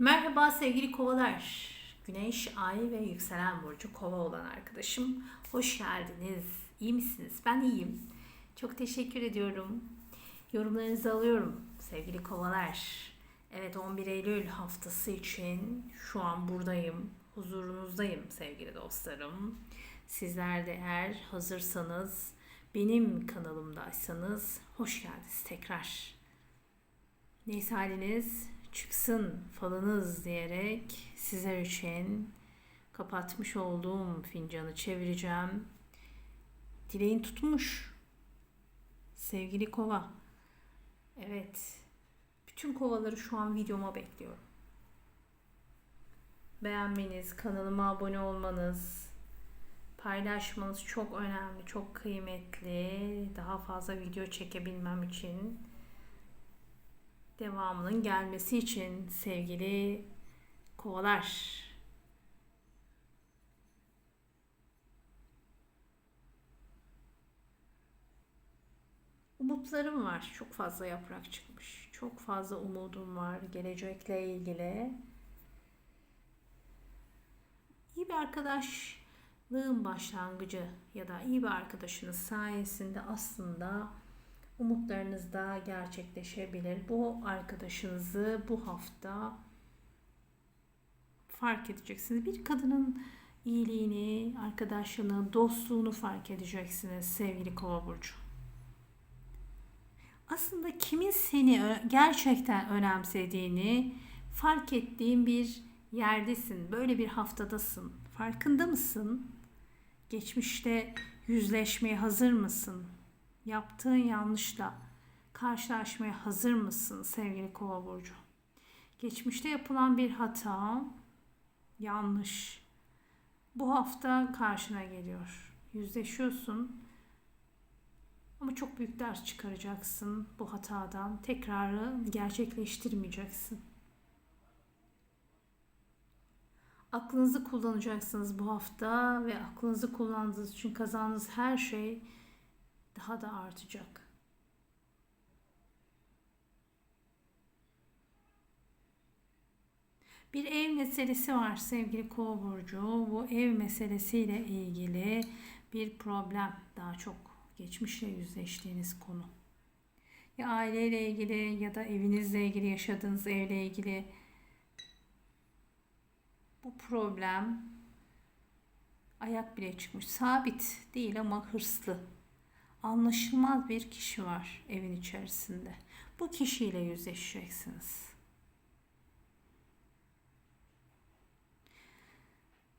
Merhaba sevgili kovalar. Güneş, ay ve yükselen burcu kova olan arkadaşım. Hoş geldiniz. İyi misiniz? Ben iyiyim. Çok teşekkür ediyorum. Yorumlarınızı alıyorum sevgili kovalar. Evet 11 Eylül haftası için şu an buradayım. Huzurunuzdayım sevgili dostlarım. Sizler de eğer hazırsanız benim kanalımdaysanız hoş geldiniz tekrar. Neyse haliniz çıksın falınız diyerek sizler için kapatmış olduğum fincanı çevireceğim. Dileğin tutmuş. Sevgili kova. Evet. Bütün kovaları şu an videoma bekliyorum. Beğenmeniz, kanalıma abone olmanız, paylaşmanız çok önemli, çok kıymetli. Daha fazla video çekebilmem için devamının gelmesi için sevgili kovalar. Umutlarım var. Çok fazla yaprak çıkmış. Çok fazla umudum var gelecekle ilgili. İyi bir arkadaşlığın başlangıcı ya da iyi bir arkadaşınız sayesinde aslında umutlarınız da gerçekleşebilir. Bu arkadaşınızı bu hafta fark edeceksiniz. Bir kadının iyiliğini, arkadaşlığını, dostluğunu fark edeceksiniz sevgili Kova burcu. Aslında kimin seni gerçekten önemsediğini fark ettiğin bir yerdesin. Böyle bir haftadasın. Farkında mısın? Geçmişte yüzleşmeye hazır mısın? Yaptığın yanlışla karşılaşmaya hazır mısın sevgili Kova burcu? Geçmişte yapılan bir hata, yanlış. Bu hafta karşına geliyor. Yüzleşiyorsun. Ama çok büyük ders çıkaracaksın bu hatadan. Tekrarı gerçekleştirmeyeceksin. Aklınızı kullanacaksınız bu hafta ve aklınızı kullandığınız için kazandığınız her şey daha da artacak. Bir ev meselesi var sevgili Kova burcu. Bu ev meselesiyle ilgili bir problem daha çok geçmişle yüzleştiğiniz konu. Ya aileyle ilgili ya da evinizle ilgili yaşadığınız evle ilgili bu problem ayak bile çıkmış. Sabit değil ama hırslı anlaşılmaz bir kişi var evin içerisinde. Bu kişiyle yüzleşeceksiniz.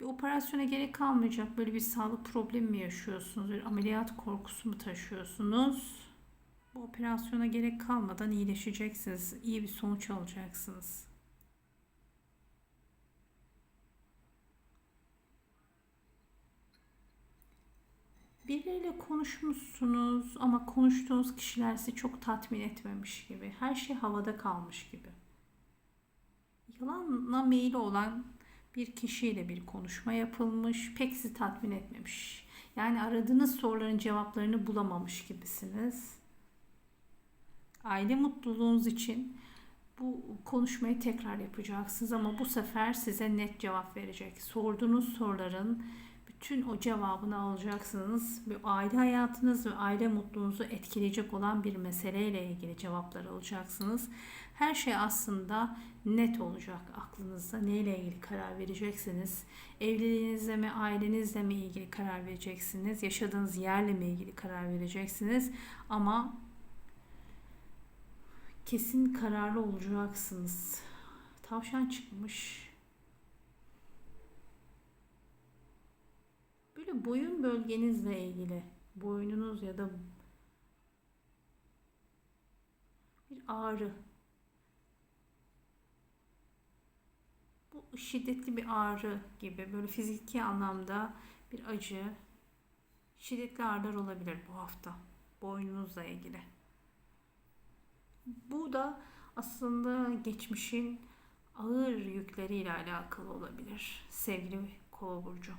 Bir operasyona gerek kalmayacak. Böyle bir sağlık problemi mi yaşıyorsunuz? Bir ameliyat korkusu mu taşıyorsunuz? Bu operasyona gerek kalmadan iyileşeceksiniz. İyi bir sonuç alacaksınız. Birileriyle konuşmuşsunuz ama konuştuğunuz kişiler sizi çok tatmin etmemiş gibi. Her şey havada kalmış gibi. Yalanla meyili olan bir kişiyle bir konuşma yapılmış. Pek sizi tatmin etmemiş. Yani aradığınız soruların cevaplarını bulamamış gibisiniz. Aile mutluluğunuz için bu konuşmayı tekrar yapacaksınız ama bu sefer size net cevap verecek. Sorduğunuz soruların bütün o cevabını alacaksınız ve aile hayatınız ve aile mutluluğunuzu etkileyecek olan bir meseleyle ilgili cevaplar alacaksınız. Her şey aslında net olacak aklınızda. Neyle ilgili karar vereceksiniz? Evliliğinizle mi, ailenizle mi ilgili karar vereceksiniz? Yaşadığınız yerle mi ilgili karar vereceksiniz? Ama kesin kararlı olacaksınız. Tavşan çıkmış. Böyle boyun bölgenizle ilgili boynunuz ya da bir ağrı. Bu şiddetli bir ağrı gibi böyle fiziki anlamda bir acı, şiddetli ağrılar olabilir bu hafta boynunuzla ilgili. Bu da aslında geçmişin ağır yükleriyle alakalı olabilir sevgili kova burcu.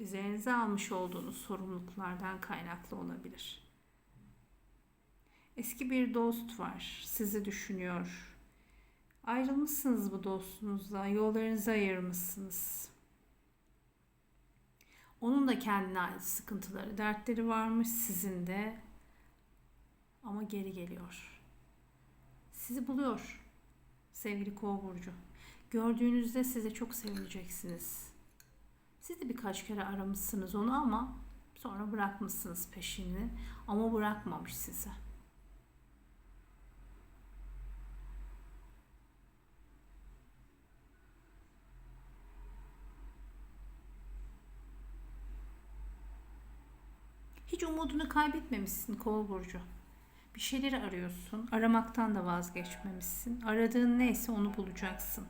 Üzerinize almış olduğunuz sorumluluklardan kaynaklı olabilir. Eski bir dost var. Sizi düşünüyor. Ayrılmışsınız bu dostunuzla. Yollarınızı ayırmışsınız. Onun da kendine ait sıkıntıları, dertleri varmış sizin de. Ama geri geliyor. Sizi buluyor. Sevgili Kova burcu. Gördüğünüzde size çok sevineceksiniz. Siz de birkaç kere aramışsınız onu ama sonra bırakmışsınız peşini. Ama bırakmamış size. Hiç umudunu kaybetmemişsin Kova burcu. Bir şeyleri arıyorsun. Aramaktan da vazgeçmemişsin. Aradığın neyse onu bulacaksın.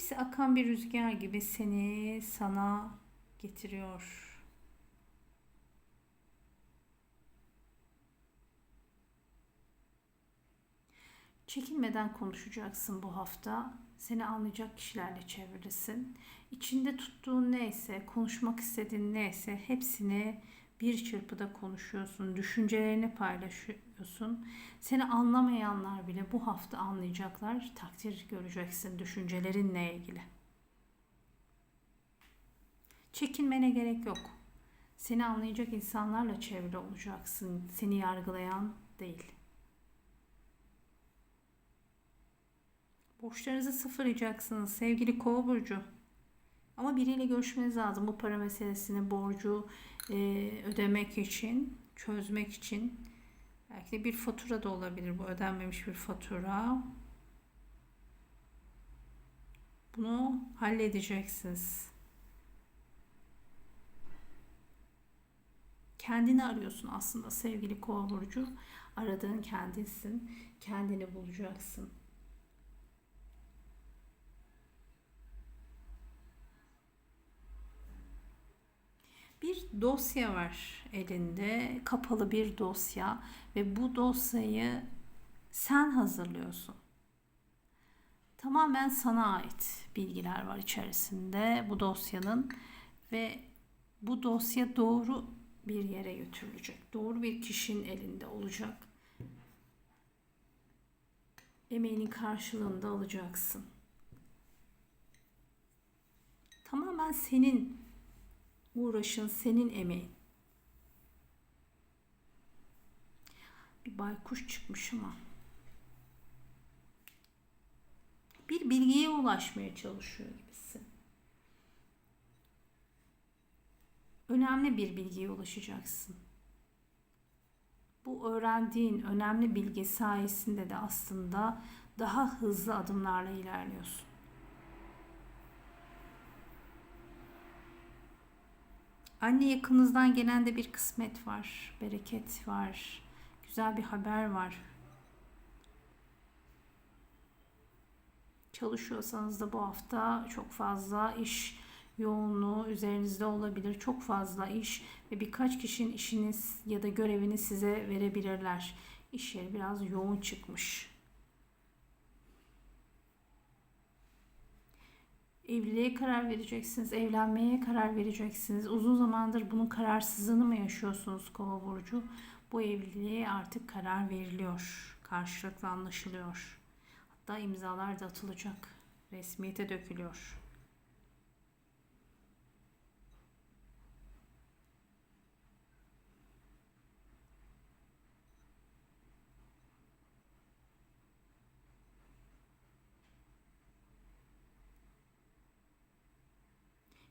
Hepsi akan bir rüzgar gibi seni sana getiriyor. Çekinmeden konuşacaksın bu hafta. Seni anlayacak kişilerle çevrilisin. İçinde tuttuğun neyse, konuşmak istediğin neyse hepsini bir çırpıda konuşuyorsun. Düşüncelerini paylaşıyorsun. Seni anlamayanlar bile bu hafta anlayacaklar. Takdir göreceksin düşüncelerinle ilgili. Çekinmene gerek yok. Seni anlayacak insanlarla çevrili olacaksın. Seni yargılayan değil. Borçlarınızı sıfırlayacaksınız sevgili kova burcu. Ama biriyle görüşmeniz lazım bu para meselesini, borcu e, ödemek için, çözmek için. Belki de bir fatura da olabilir bu ödenmemiş bir fatura. Bunu halledeceksiniz. Kendini arıyorsun aslında sevgili kova burcu. Aradığın kendisin. Kendini bulacaksın. Bir dosya var elinde, kapalı bir dosya ve bu dosyayı sen hazırlıyorsun. Tamamen sana ait bilgiler var içerisinde bu dosyanın ve bu dosya doğru bir yere götürülecek. Doğru bir kişinin elinde olacak. Emeğinin karşılığında alacaksın. Tamamen senin uğraşın senin emeğin. Bir baykuş çıkmış ama. Bir bilgiye ulaşmaya çalışıyor gibisin. Önemli bir bilgiye ulaşacaksın. Bu öğrendiğin önemli bilgi sayesinde de aslında daha hızlı adımlarla ilerliyorsun. Anne yakınızdan gelen de bir kısmet var, bereket var, güzel bir haber var. Çalışıyorsanız da bu hafta çok fazla iş yoğunluğu üzerinizde olabilir. Çok fazla iş ve birkaç kişinin işiniz ya da görevini size verebilirler. İş yeri biraz yoğun çıkmış. Evliliğe karar vereceksiniz, evlenmeye karar vereceksiniz. Uzun zamandır bunun kararsızlığını mı yaşıyorsunuz Kova burcu? Bu evliliğe artık karar veriliyor. Karşılıklı anlaşılıyor. Hatta imzalar da atılacak. Resmiyete dökülüyor.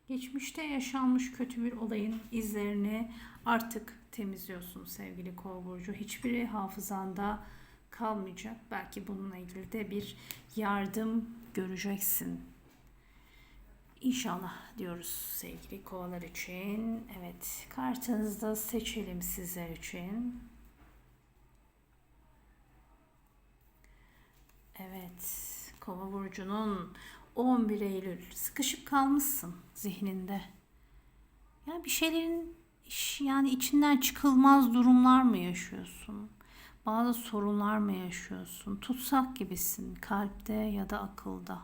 Geçmişte yaşanmış kötü bir olayın izlerini artık temizliyorsun sevgili kova burcu. Hiçbiri hafızanda kalmayacak. Belki bununla ilgili de bir yardım göreceksin. İnşallah diyoruz sevgili kovalar için. Evet kartınızda seçelim sizler için. Evet kova burcunun 11 Eylül sıkışıp kalmışsın zihninde. Yani bir şeylerin yani içinden çıkılmaz durumlar mı yaşıyorsun? Bazı sorunlar mı yaşıyorsun? Tutsak gibisin kalpte ya da akılda.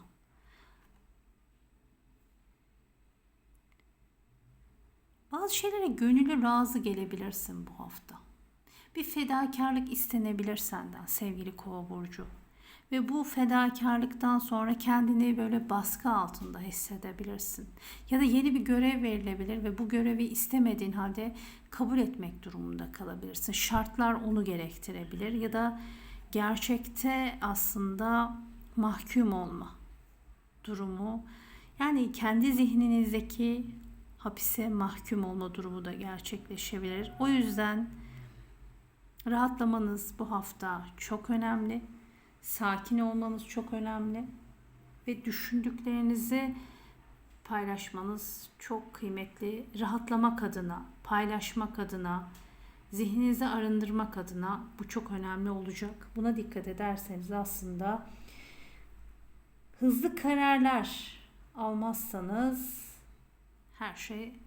Bazı şeylere gönüllü razı gelebilirsin bu hafta. Bir fedakarlık istenebilir senden sevgili kova burcu. Ve bu fedakarlıktan sonra kendini böyle baskı altında hissedebilirsin. Ya da yeni bir görev verilebilir ve bu görevi istemediğin halde kabul etmek durumunda kalabilirsin. Şartlar onu gerektirebilir ya da gerçekte aslında mahkum olma durumu. Yani kendi zihninizdeki hapise mahkum olma durumu da gerçekleşebilir. O yüzden rahatlamanız bu hafta çok önemli. Sakin olmanız çok önemli ve düşündüklerinizi paylaşmanız çok kıymetli. Rahatlamak adına, paylaşmak adına, zihninizi arındırmak adına bu çok önemli olacak. Buna dikkat ederseniz aslında hızlı kararlar almazsanız her şey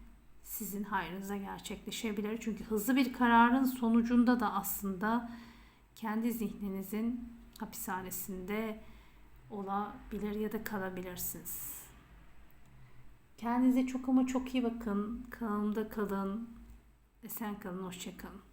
sizin hayrınıza gerçekleşebilir. Çünkü hızlı bir kararın sonucunda da aslında kendi zihninizin hapishanesinde olabilir ya da kalabilirsiniz. Kendinize çok ama çok iyi bakın. Kanalımda kalın. Esen kalın. Hoşçakalın.